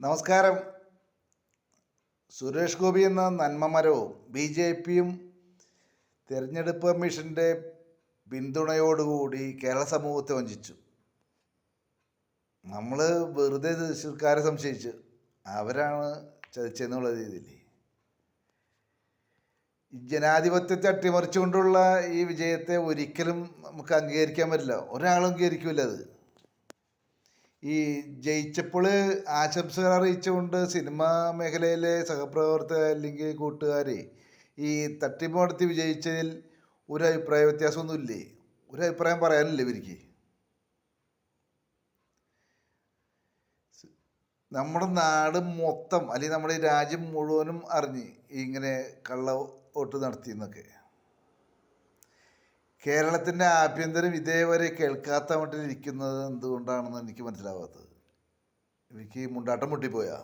നമസ്കാരം. സുരേഷ് ഗോപി എന്ന നന്മമരവും B J പിയും തിരഞ്ഞെടുപ്പ് കമ്മീഷന്റെ പിന്തുണയോടുകൂടി കേരള സമൂഹത്തെ വഞ്ചിച്ചു. നമ്മൾ വെറുതെ തൃശ്ശൂർക്കാരെ സംശയിച്ച് അവരാണ് ചതിച്ചെന്നുള്ള രീതിയിൽ ജനാധിപത്യത്തെ അട്ടിമറിച്ചുകൊണ്ടുള്ള ഈ വിജയത്തെ ഒരിക്കലും നമുക്ക് അംഗീകരിക്കാൻ പറ്റില്ല. ഒരാളും അംഗീകരിക്കില്ല അത്. ഈ ജയിച്ചപ്പോൾ ആശംസകൾ അറിയിച്ചുകൊണ്ട് സിനിമാ മേഖലയിലെ സഹപ്രവർത്തകർ അല്ലെങ്കിൽ കൂട്ടുകാർ ഈ തട്ടിപ്പ് നടത്തി വിജയിച്ചതിൽ ഒരു അഭിപ്രായ വ്യത്യാസമൊന്നുമില്ലേ? ഒരു അഭിപ്രായം പറയാനില്ല ഇവർക്ക്? നമ്മുടെ നാട് മൊത്തം അല്ലെങ്കിൽ നമ്മുടെ രാജ്യം മുഴുവനും അറിഞ്ഞ് ഇങ്ങനെ കള്ള വോട്ട് നടത്തി എന്നൊക്കെ കേരളത്തിന്റെ ആഭ്യന്തരം ഇതേവരെ കേൾക്കാത്ത മട്ടിൽ ഇരിക്കുന്നത് എന്തുകൊണ്ടാണെന്ന് എനിക്ക് മനസ്സിലാവാത്തത്. എനിക്ക് മുണ്ടാട്ടം മുട്ടിപ്പോയാ